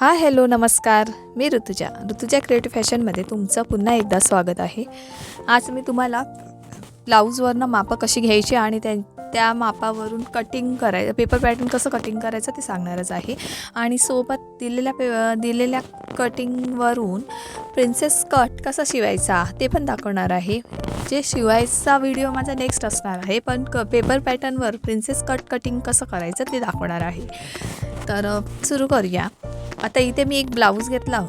हां हॅलो नमस्कार. मी ऋतुजा. ऋतुजा क्रिएटिव्ह फॅशनमध्ये तुमचं पुन्हा एकदा स्वागत आहे. आज मी तुम्हाला ब्लाऊजवरनं मापं कशी घ्यायची आणि त्या त्या मापावरून कटिंग करायचं पेपर पॅटर्न कसं कटिंग करायचं ते सांगणारच आहे. आणि सोबत दिलेल्या पे दिलेल्या कटिंगवरून प्रिन्सेस कट कसा शिवायचा ते पण दाखवणार आहे. जे शिवायचा व्हिडिओ माझा नेक्स्ट असणार आहे पण क पेपर पॅटर्नवर प्रिन्सेस कट कटिंग कसं करायचं ते दाखवणार आहे. तर सुरू करूया. आता इथे मी एक ब्लाऊज घेतला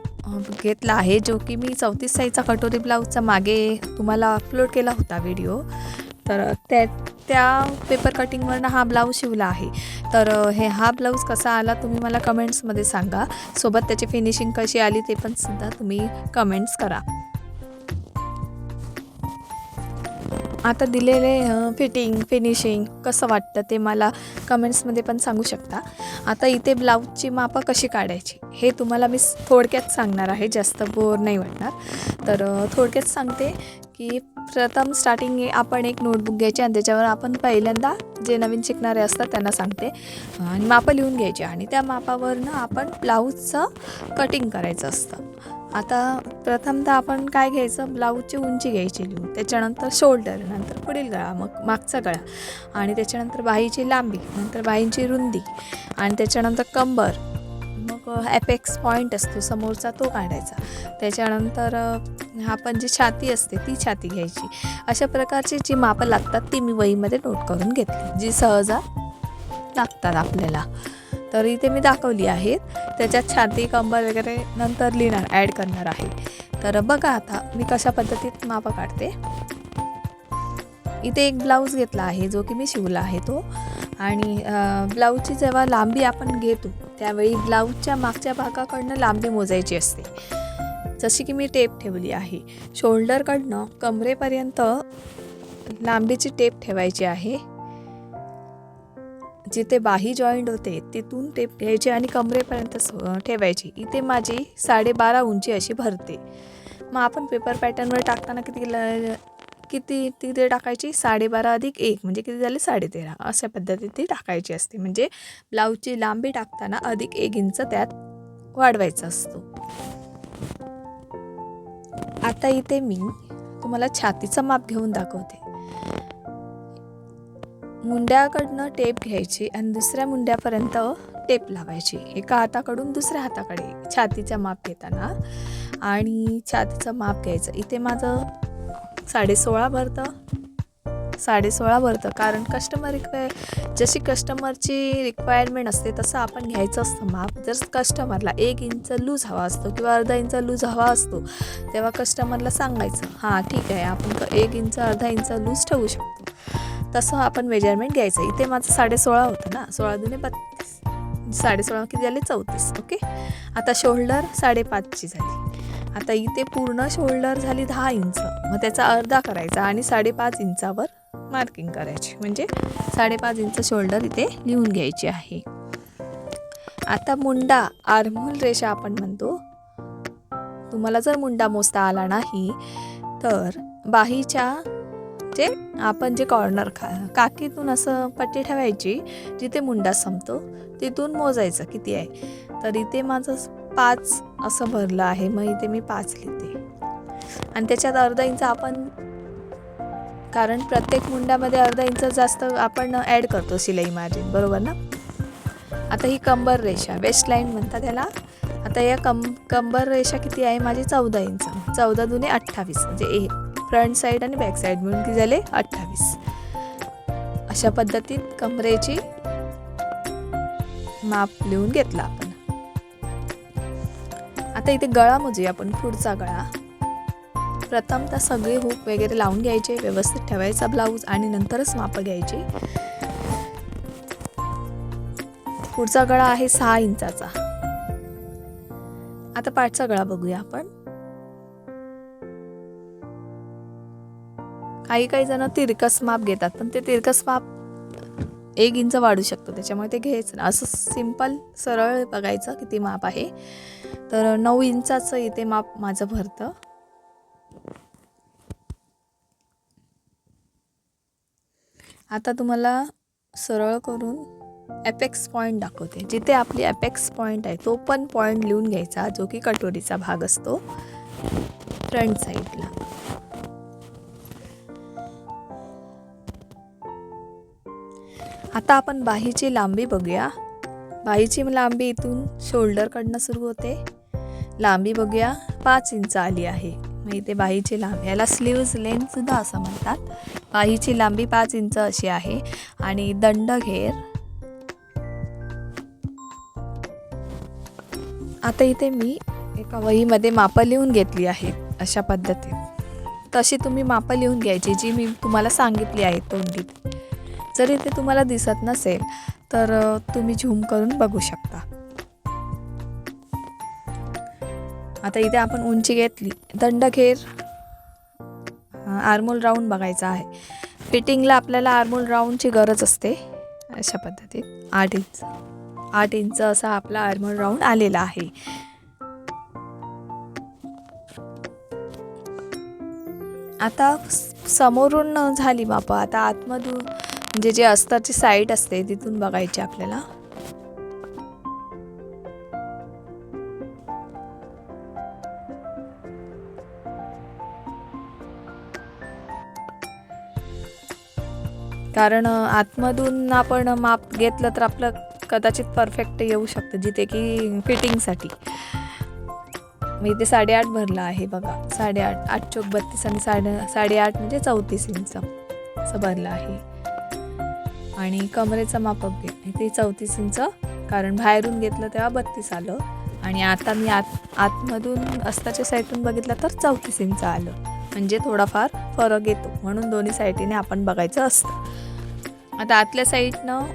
घेतला आहे जो की मी चौतीस साईजचा कटोरी ब्लाऊजचा मागे तुम्हाला अपलोड केला होता व्हिडिओ तर त्या त्या पेपर कटिंगवरनं हा ब्लाऊज शिवला आहे. तर हे हा ब्लाऊज कसा आला तुम्ही मला कमेंट्समध्ये सांगा. सोबत त्याची फिनिशिंग कशी आली ते पण सुद्धा तुम्ही कमेंट्स करा. आता दिलेले फिटिंग फिनिशिंग कसं वाटतं ते मला कमेंट्समध्ये पण सांगू शकता. आता इथे ब्लाऊजची मापं कशी काढायची हे तुम्हाला मी थोडक्यात सांगणार आहे. जास्त बोर नाही वाटणार. तर थोडक्यात सांगते की प्रथम स्टार्टिंग आपण एक नोटबुक घ्यायची आणि त्याच्यावर आपण पहिल्यांदा जे नवीन शिकणारे असतात त्यांना सांगते. आणि मापं लिहून घ्यायची आणि त्या मापावरनं आपण ब्लाऊजचं कटिंग करायचं असतं. आता प्रथमतः आपण काय घ्यायचं? ब्लाऊजची उंची घ्यायची लिहून. त्याच्यानंतर शोल्डर नंतर पुढील गळा मग मागचा गळा. आणि त्याच्यानंतर बाहीची लांबी नंतर बाहींची रुंदी. आणि त्याच्यानंतर कंबर. ॲपेक्स पॉईंट असतो समोरचा तो काढायचा. त्याच्यानंतर आपण जी छाती असते ती छाती घ्यायची. अशा प्रकारची जी मापं लागतात ती मी वहीमध्ये नोट करून घेतली. जी सहजा लागतात आपल्याला. तर इथे मी दाखवली आहेत. त्याच्यात छाती कंबर वगैरे नंतर लिहिणार ॲड करणार आहे. तर बघा आता मी कशा पद्धतीत मापं काढते. इथे एक ब्लाऊज घेतला आहे जो की मी शिवला आहे तो. आणि ब्लाऊजची जेव्हा लांबी आपण घेतो त्यावेळी ब्लाऊजच्या मागच्या भागाकडनं लांबी मोजायची असते. जशी की मी टेप ठेवली आहे. शोल्डरकडनं कमरेपर्यंत लांबीची टेप ठेवायची आहे. जिथे बाही जॉईंट होते तिथून टेप घ्यायची आणि कमरेपर्यंत ठेवायची. इथे माझी साडेबारा उंची अशी भरते. मग आपण पेपर पॅटर्नवर टाकताना किती ल- किती तिथे टाकायची? साडेबारा अधिक एक म्हणजे किती झाले? साडेतेरा. अशा पद्धतीत ती टाकायची असते. म्हणजे ब्लाऊजची लांबी टाकताना अधिक एक इंच त्यात वाढवायचा असतो. आता इथे मी तुम्हाला छातीचं माप घेऊन दाखवते. मुंड्याकडनं टेप घ्यायची आणि दुसऱ्या मुंड्यापर्यंत टेप लावायची. एका हाताकडून दुसऱ्या हाताकडे छातीचं माप घेताना. आणि छातीचं माप घ्यायचं. इथे माझं साडेसोळा भरतं. साडेसोळा भरतं. कारण कस्टमर रिक्वाय जशी कस्टमरची रिक्वायरमेंट असते तसं आपण घ्यायचं असतं. माप जर कस्टमरला एक इंच लूज हवा असतो किंवा अर्धा इंच लूज हवा असतो तेव्हा कस्टमरला सांगायचं हां ठीक आहे आपण एक इंच अर्धा इंच लूज ठेवू शकतो. तसं आपण मेजरमेंट घ्यायचं. इथे माझं साडेसोळा होतं ना. सोळा दुने बत्तीस. साडेसोळा किती झाले? चौतीस. ओके? आता शोल्डर साडेपाचची झाली. आता इथे पूर्ण शोल्डर झाली दहा इंच. मग त्याचा अर्धा करायचा आणि साडेपाच इंचावर मार्किंग करायची. म्हणजे साडेपाच इंच शोल्डर इथे लिहून घ्यायची आहे. आता मुंडा आर्महोल रेषा आपण म्हणतो. तुम्हाला जर मुंडा मोजता आला नाही तर बाहीच्या जे आपण जे कॉर्नर खा काकीतून असं पट्टी ठेवायची जिथे मुंडा संपतो तिथून मोजायचं किती आहे. तर इथे माझं पाच असं भरलं आहे. मग इथे मी पाच लिहिते. आणि त्याच्यात अर्धा इंच आपण कारण प्रत्येक मुंड्यामध्ये अर्धा इंच जास्त आपण ॲड करतो शिलाई मार्जिन बरोबर ना? आता ही कंबर रेषा वेस्ट लाईन म्हणतात त्याला आता या कं कंबर रेषा किती आहे? माझी चौदा इंच. चौदा दुने अठ्ठावीस. म्हणजे ए फ्रंट साईड आणि बॅक साईड मिळून किती झाले? अठ्ठावीस. अशा पद्धतीत कमरेची माप लिहून घेतला आपण. आता इथे गळा मोजूया आपण पुढचा गळा. प्रथमतः सगळे हुक वगैरे लावून घ्यायचे व्यवस्थित ठेवायचा ब्लाऊज आणि नंतरच माप घ्यायची. पुढचा गळा आहे सहा इंचाचा. आता पाठचा गळा बघूया आपण. काही काही जण तिरकस माप घेतात पण ते तिरकस माप एक इंच वाढू शकतो त्याच्यामुळे ते घ्यायचं ना असं सिंपल सरळ बघायचं किती माप आहे. तर नऊ इंचाचं इथे माप माझं भरतं. आता तुम्हाला सरळ करून ॲपेक्स पॉईंट दाखवते. जिथे आपली ॲपेक्स पॉईंट आहे तो पण पॉईंट लिहून घ्यायचा जो की कटोरीचा भाग असतो फ्रंट साईडला आता आपण बाहीची लांबी बघूया. बाहीची लांबी इथून शोल्डरकडनं सुरू होते. लांबी बघूया पाच इंच आली आहे. मग इथे बाहीची लांबी याला स्लीव्ज लेंथसुद्धा असं म्हणतात. बाहीची लांबी पाच इंच अशी आहे. आणि दंड घेर. आता इथे मी एका वहीमध्ये मापं लिहून घेतली आहेत अशा पद्धतीने तशी तुम्ही मापं लिहून घ्यायची जी मी तुम्हाला सांगितली आहे तोंडीत. जरी इथे तुम्हाला दिसत नसेल तर तुम्ही झूम करून बघू शकता. आता इथे आपण उंची घेतली. दंडखेर आर्मोल राऊंड बघायचा आहे. फिटिंगला आपल्याला आर्मोल राऊंडची गरज असते अशा पद्धतीत. आठ इंच आठ इंच असा आपला आर्मोल राऊंड आलेला आहे. आता समोरून झाली मापं आता आतमधून म्हणजे जे अस्तरची साईट असते तिथून बघायची आपल्याला. कारण आतमधून आपण माप घेतलं तर आपलं कदाचित परफेक्ट येऊ शकतं जिथे की फिटिंगसाठी मी इथे साडेआठ भरलं आहे बघा. साडेआठ आठ चौक बत्तीस आणि साडे साडेआठ म्हणजे चौतीस इंच असं भरलं आहे. आणि कमरेचं मापक घे. ते चौतीस इंच कारण बाहेरून घेतलं तेव्हा बत्तीस आलं. आणि आता मी आत आतमधून अस्ताच्या साईडून बघितलं तर चौतीस इंच आलं. म्हणजे थोडाफार फरक येतो. म्हणून दोन्ही साईडीने आपण बघायचं असतं. आता आतल्या साईडनं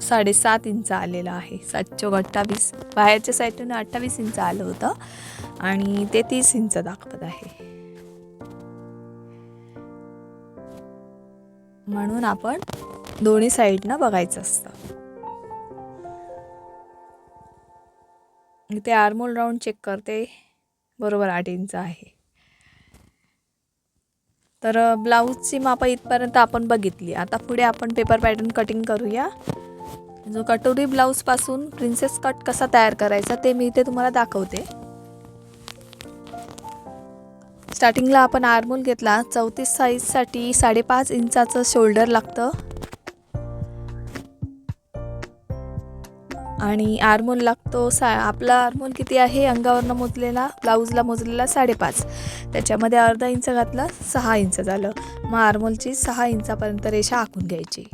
साडेसात इंच आलेलं आहे. सात चौक अठ्ठावीस. बाहेरच्या साईडून अठ्ठावीस इंच आलं होतं. आणि ते तीस इंच दाखवत आहे. म्हणून आपण दोन्ही साईडनं बघायचं असतं. इथे आर्मोल राऊंड चेक करते. बरोबर आठ इंच आहे. तर ब्लाऊजची मापं इथपर्यंत आपण बघितली. आता पुढे आपण पेपर पॅटर्न कटिंग करूया. जो कटोरी ब्लाऊजपासून प्रिन्सेस कट कसा तयार करायचा ते मी इथे तुम्हाला दाखवते. स्टार्टिंगला आपण आर्मोल घेतला. चौतीस साईजसाठी साडेपाच इंचाचं शोल्डर लागतं. आणि आर्मोल लागतो सा आपला आर्मोल किती आहे? अंगावरनं मोजलेला ब्लाऊजला मोजलेला साडेपाच. त्याच्यामध्ये अर्धा इंच घातला सहा इंच झालं. मग आर्मोलची सहा इंचापर्यंत रेषा आखून घ्यायची.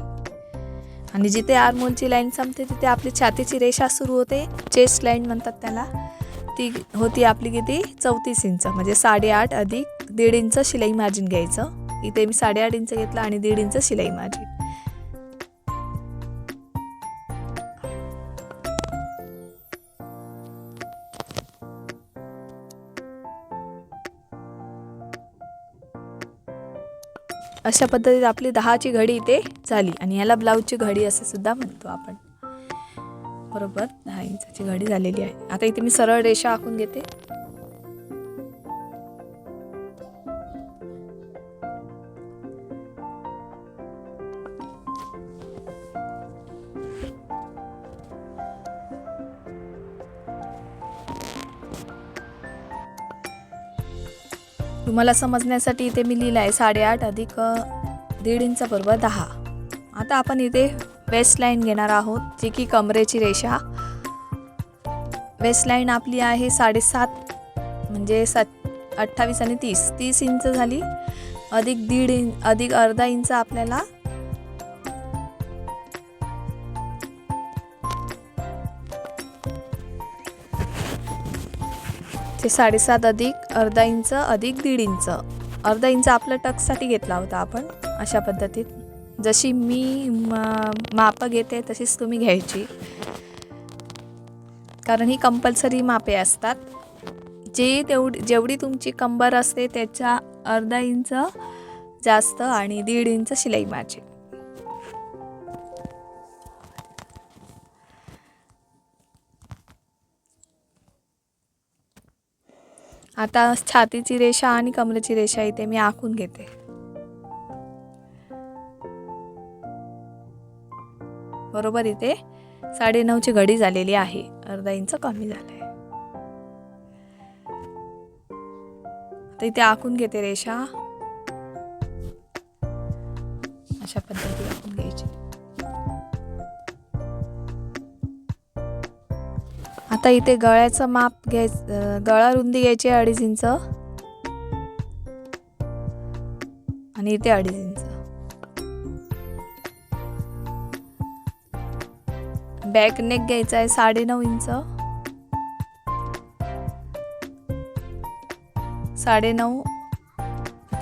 आणि जिथे आर्मोलची लाईन संपते तिथे आपली छातीची रेषा सुरू होते. चेस्ट लाईन म्हणतात त्याला. ती होती आपली किती? चौतीस इंच. म्हणजे साडेआठ अधिक दीड इंच शिलाई मार्जिन घ्यायचं. इथे मी साडेआठ इंच घेतलं आणि दीड इंच शिलाई मार्जिन अशा पद्धतीत आपली दहाची घडी इथे झाली. आणि याला ब्लाऊजची घडी असे सुद्धा म्हणतो आपण. बरोबर. दहा इंचाची घडी झालेली आहे. आता इथे मी सरळ रेषा आखून घेते. तुम्हाला समजण्यासाठी इथे मी लिहिलं आहे साडेआठ अधिक दीड इंच बरोबर दहा. आता आपण इथे वेस्ट लाईन घेणार आहोत जी की कमरेची रेषा. वेस्ट लाईन आपली आहे साडेसात म्हणजे सात अठ्ठावीस आणि तीस. तीस इंच झाली. अधिक दीड इंच अधिक अर्धा इंच आपल्याला ते साडेसात अधिक अर्धा इंच अधिक दीड इंच. अर्धा इंच आपलं टक्ससाठी घेतला होता आपण अशा पद्धतीत. जशी मी मापं घेते तशीच तुम्ही घ्यायची. कारण ही कंपल्सरी मापे असतात. जे तेवढी जेवढी तुमची कंबर असते त्याच्या अर्धा इंच जास्त आणि दीड इंच शिलाई माझी. आता छातीची रेषा आणि कमरेची रेषा इथे मी आखून घेते. बरोबर इथे साडेनऊची घडी झालेली आहे. अर्धा इंच कमी झालं आहे आता इथे आखून घेते रेषा. अशा पद्धतीने आखून घ्यायची. आता इथे गळ्याचं माप घ्यायचं गळा रुंदी घ्यायची आहे अडीच इंच. आणि इथे अडीच इंच. बॅक नेक घ्यायचा आहे साडेनऊ इंच. साडेनऊ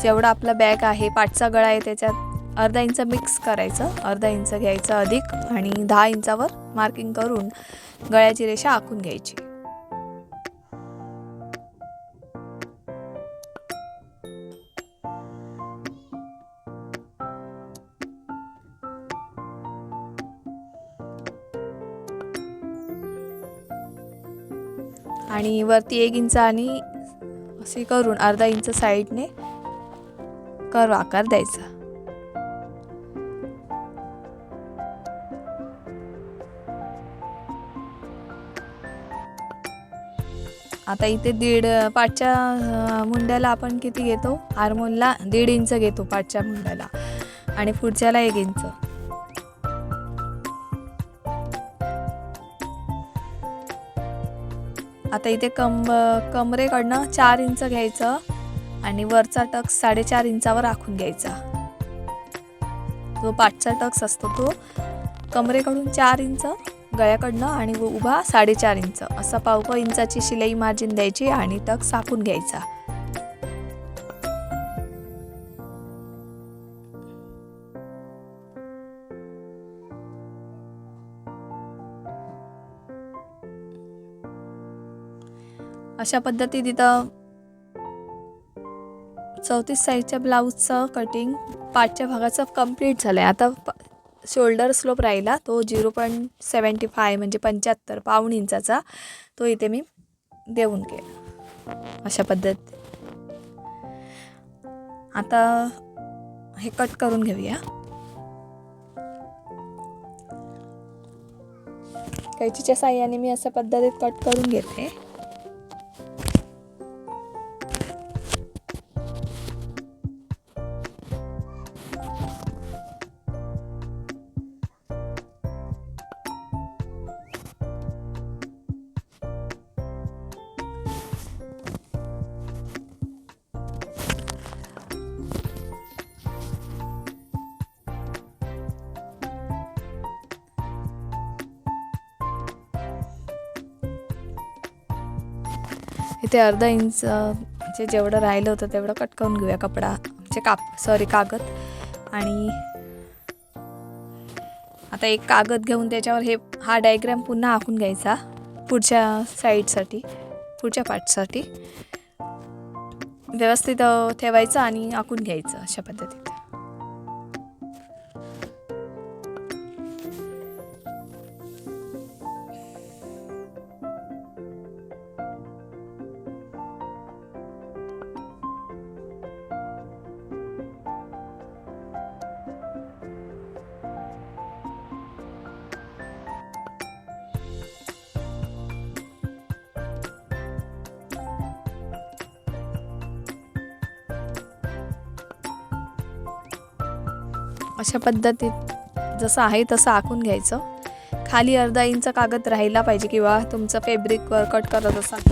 जेवढा आपला बॅग आहे पाठचा गळा आहे त्याच्यात अर्धा इंच मिक्स करायचं अर्धा इंच घ्यायचं अधिक आणि दहा इंचावर मार्किंग करून गळ्याची रेषा आखून घ्यायची. आणि वरती एक इंच आणि असे करून अर्धा इंच साईडने कर्व आकार द्यायचा. आता इथे दीड पाठच्या मुंड्याला आपण किती घेतो? हार्मोनला दीड इंच घेतो पाठच्या मुंड्याला. आणि पुढच्याला एक इंच. आता इथे कंब कमरेकडनं चार इंच घ्यायचं आणि वरचा टक्स साडेचार इंचावर आखून घ्यायचा. जो पाठचा टक्स असतो तो कमरेकडून चार इंच गळ्याकडनं आणि व- उभा साडेचार इंच. असा पावपा इंचाची शिलाई मार्जिन द्यायची आणि टक्स आखून घ्यायचा. अशा पद्धतीत तिथं चौतीस साईजच्या ब्लाऊजचं कटिंग पाठच्या भागाचं कंप्लीट झालं आहे आता शोल्डर स्लोप राहिला तो झिरो पॉईंट सेवन्टी फाय म्हणजे पंच्याहत्तर पाऊण इंचाचा तो इथे मी देऊन केला. अशा पद्धत आता हे कट करून घेऊया. कैचीच्या साह्याने मी अशा पद्धतीत कट करून घेते. इथे अर्धा इंच जे जेवढं राहिलं होतं तेवढं कटकावून घेऊया कपडा म्हणजे काप सॉरी कागद. आणि आता एक कागद घेऊन त्याच्यावर हे हा डायग्राम पुन्हा आखून घ्यायचा पुढच्या साईडसाठी पुढच्या पार्टसाठी व्यवस्थित ठेवायचं आणि आखून घ्यायचं अशा पद्धतीने. अशा पद्धतीत जसं आहे तसं आखून घ्यायचं. खाली अर्धा इंच कागद राहिला पाहिजे किंवा तुमचं फेब्रिक कट करत असाल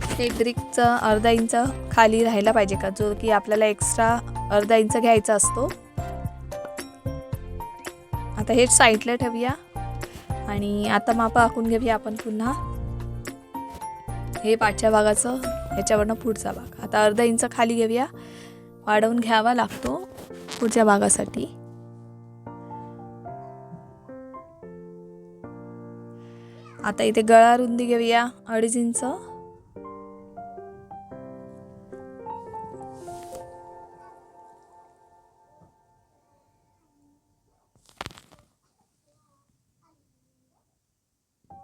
फॅब्रिकचं अर्धा इंच खाली राहिला पाहिजे का? जो की आपल्याला एक्स्ट्रा अर्धा इंच घ्यायचा असतो. आता हेच साईडला ठेवूया. आणि आता मापं आखून घेऊया आपण पुन्हा. हे पाठच्या भागाचं ह्याच्यावरनं पुढचा भाग. आता अर्धा इंच खाली घेऊया. वाढवून घ्यावा लागतो पुढच्या भागासाठी. आता इथे गळा रुंदी घेऊया अडीच इंच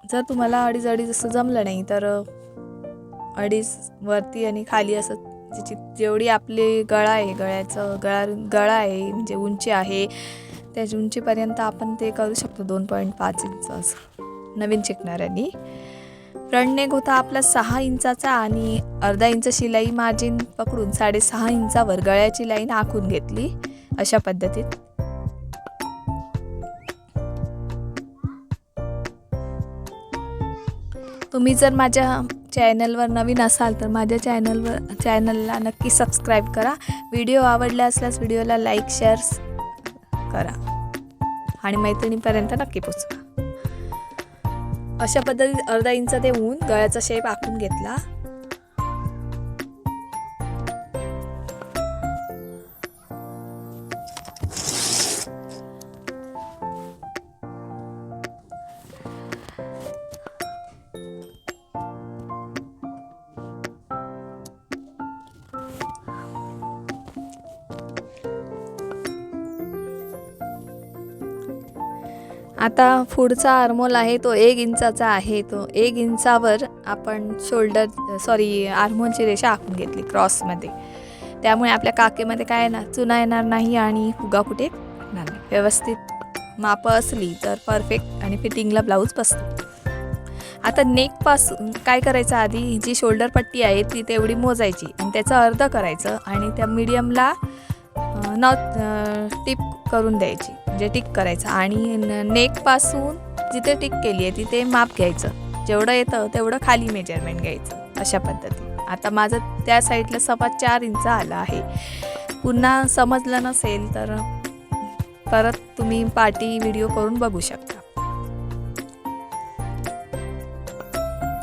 जर तुम्हाला अडीच अडीच असं जमलं नाही तर अडीच वरती आणि खाली असं ज्याची जेवढी आपली गळा आहे गळ्याचं गळा गळा आहे म्हणजे उंची आहे त्याच्या उंचीपर्यंत आपण ते करू शकतो दोन पॉईंट पाच इंच असं. नवीन शिकणाऱ्यांनी फ्रंट नेक होता आपला सहा इंचाचा आणि अर्धा इंच शिलाई मार्जिन पकडून साडेसहा इंचावर गळ्याची लाईन आखून घेतली अशा पद्धतीत. तुम्ही जर माझ्या चॅनलवर नवीन असाल तर माझ्या चॅनलवर चॅनलला नक्की सबस्क्राईब करा. व्हिडिओ आवडला असल्यास व्हिडिओला लाईक शेअर करा. आणि मैत्रिणीपर्यंत नक्की पोचवा. अशा पद्धतीत अर्धा इंच होऊन गळ्याचा शेप आखून घेतला. आता पुढचा आर्मोल आहे तो एक इंचाचा आहे. तो एक इंचावर आपण शोल्डर सॉरी आर्मोलची रेषा आखून घेतली क्रॉसमध्ये त्यामुळे आपल्या काकेमध्ये काय येणार? चुना येणार नाही आणि फुगा कुठे येणार नाही. व्यवस्थित मापं असली तर परफेक्ट आणि फिटिंगला ब्लाऊज बसतो. आता नेकपासून काय करायचं आधी? जी शोल्डर पट्टी आहे ती तेवढी मोजायची आणि त्याचं अर्ध करायचं आणि त्या मीडियमला नॉ टिप करून द्यायची. म्हणजे टिक करायचं. आणि नेकपासून जिथे टिक केली आहे तिथे माप घ्यायचं. जेवढं येतं तेवढं खाली मेजरमेंट घ्यायचं. अशा पद्धती आता माझं त्या साईडला सव्वा चार इंच आलं आहे. पुन्हा समजलं नसेल तर परत तुम्ही पार्टी व्हिडिओ करून बघू शकता.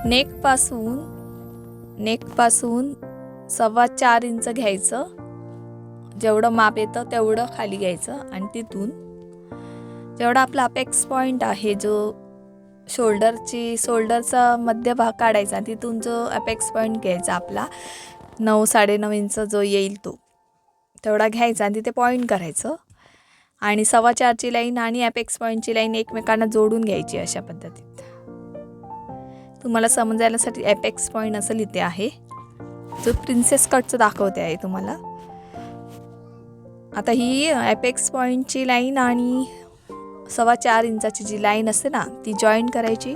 नेकपासून नेकपासून सव्वा चार इंच घ्यायचं. जेवढं माप येतं तेवढं खाली घ्यायचं. आणि तिथून जेवढा आपला अपेक्स पॉईंट आहे जो शोल्डरची शोल्डरचा मध्य भाग काढायचा तिथून जो अपेक्स पॉईंट घ्यायचा आपला नऊ साडेनऊ इंच जो येईल तो. तेवढा घ्यायचा आणि तिथे पॉईंट करायचं. आणि सव्वा चारची लाईन आणि अपेक्स पॉईंटची लाईन एकमेकांना जोडून घ्यायची अशा पद्धतीत. तुम्हाला समजायलासाठी अपेक्स पॉईंट असं लिहिते आहे. जो प्रिन्सेस कटचं दाखवते आहे तुम्हाला. आता ही ॲपेक्स पॉईंटची लाईन आणि सव्वा चार इंचाची जी लाईन असते ना ती जॉईन करायची.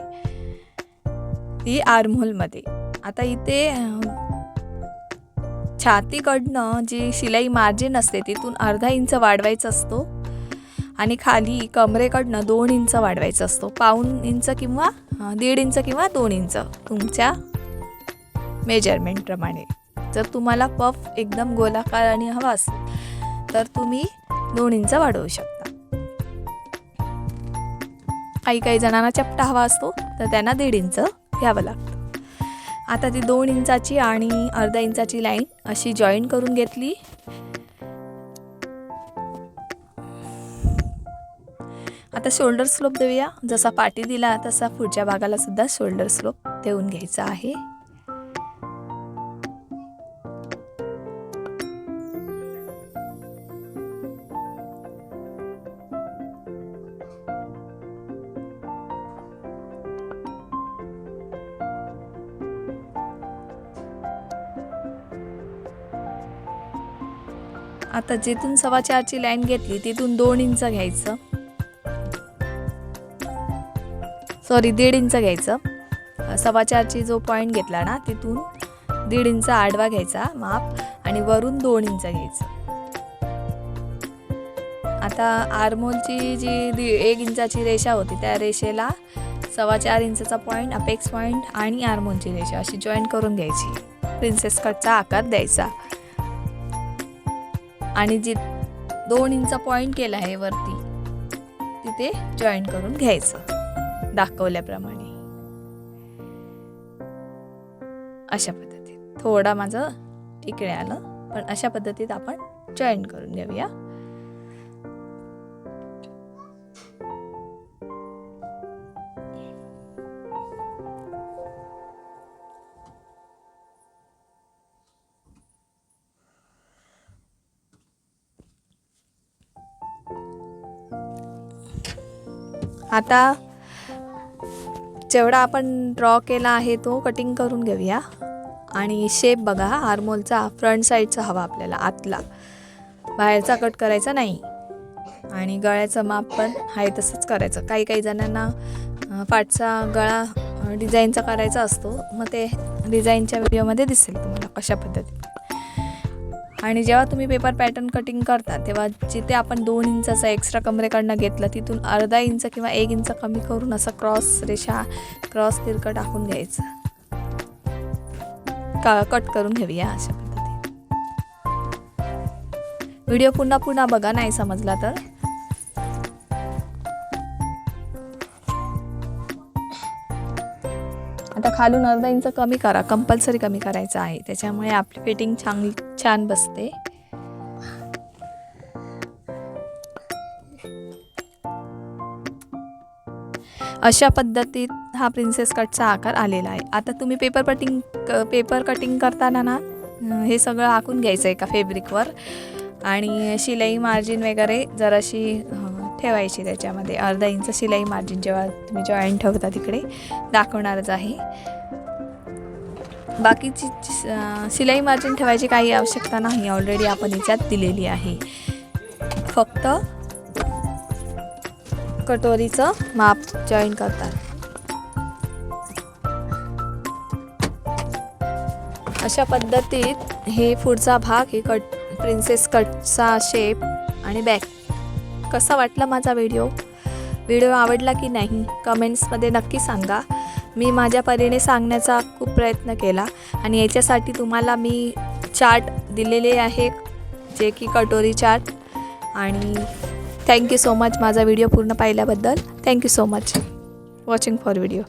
ती आर्महोलमध्ये आता इथे छातीकडनं जी शिलाई मार्जिन असते तिथून अर्धा इंच वाढवायचा असतो. आणि खाली कमरेकडनं दोन इंच वाढवायचा असतो. पाऊन इंच किंवा दीड इंच किंवा दोन इंच तुमच्या मेजरमेंटप्रमाणे जर तुम्हाला पफ एकदम गोलाकार आणि हवा असेल तर तुम्ही दोन इंच वाढवू शकता. काही काही जणांना चपटा हवा असतो तर त्यांना दीड इंच घ्यावं लागतं. आता ती दोन इंचाची आणि अर्धा इंचाची लाईन अशी जॉईन करून घेतली. आता शोल्डर स्लोप देऊया. जसा पाठी दिला तसा पुढच्या भागाला सुद्धा शोल्डर स्लोप देऊन घ्यायचा आहे. आता जिथून सव्वा चारची लाईन घेतली तिथून दोन इंच घ्यायचं. सॉरी दीड इंच घ्यायचं. सव्वा चारची जो पॉईंट घेतला ना तिथून दीड इंच आडवा घ्यायचा माप आणि वरून दोन इंच घ्यायचं. आता आरमोलची जी दि एक इंचाची रेषा होती त्या रेषेला सव्वा चार इंचचा पॉईंट अपेक्स पॉईंट आणि आरमोलची रेषा अशी जॉईन करून घ्यायची. प्रिन्सेस कटचा आकार द्यायचा. आणि जी दोन इंच पॉईंट केला आहे वरती तिथे जॉईन करून घ्यायचं दाखवल्याप्रमाणे. अशा पद्धतीत. थोडा माझं इकडे आलं पण अशा पद्धतीत आपण जॉईन करून घेऊया. आता जेवढा आपण ड्रॉ केला आहे तो कटिंग करून घेऊया. आणि शेप बघा आरमोलचा फ्रंट साईडचा हवा आपल्याला आतला. बाहेरचा कट करायचा नाही. आणि गळ्याचं माप पण आहे तसंच करायचं. काही काही जणांना अं, पाठचा गळा डिझाईनचा करायचा असतो. मग ते डिझाईनच्या व्हिडिओमध्ये दिसेल तुम्हाला कशा पद्धतीने. आणि जेव्हा तुम्ही पेपर पॅटर्न कटिंग करता तेव्हा जिथे आपण दोन इंचाचा एक्स्ट्रा कमरेकडनं घेतलं तिथून अर्धा इंच किंवा एक इंच कमी करून असं क्रॉस रेषा क्रॉस तिरकं टाकून घ्यायचं. का कट करून घेऊया अशा पद्धतीने. व्हिडिओ पुन्हा पुन्हा बघा नाही समजला तर. आता खालून अर्धा इंच कमी करा. कंपल्सरी कमी करायचं आहे. त्याच्यामुळे आपली फिटिंग छान छान बसते. अशा पद्धतीत हा प्रिन्सेस कटचा आकार आलेला आहे. आता तुम्ही पेपर कटिंग पेपर कटिंग करताना ना हे सगळं आखून घ्यायचं आहे का फेब्रिकवर आणि शिलाई मार्जिन वगैरे जराशी ठेवायची त्याच्यामध्ये. अर्धा इंच शिलाई मार्जिन जेव्हा तुम्ही जॉईंट ठेवता तिकडे दाखवणारच आहे. बाकीची शिलाई मार्जिन ठेवायची काही आवश्यकता नाही. ऑलरेडी आपण हिच्यात दिलेली आहे. फक्त कटोरीचं माप जॉईन करतात. अशा पद्धतीत हे पुढचा भाग हे कट प्रिन्सेस कटचा शेप आणि बॅक कसा वाटला माझा व्हिडिओ? व्हिडिओ आवडला की नाही कमेंट्समध्ये नक्की सांगा. मी माझ्या परीने सांगण्याचा खूप प्रयत्न केला आणि याच्यासाठी तुम्हाला मी चार्ट दिलेले आहे जे की कटोरी चार्ट. आणि थँक्यू सो मच माझा व्हिडिओ पूर्ण पाहिल्याबद्दल. Thank you so much watching for video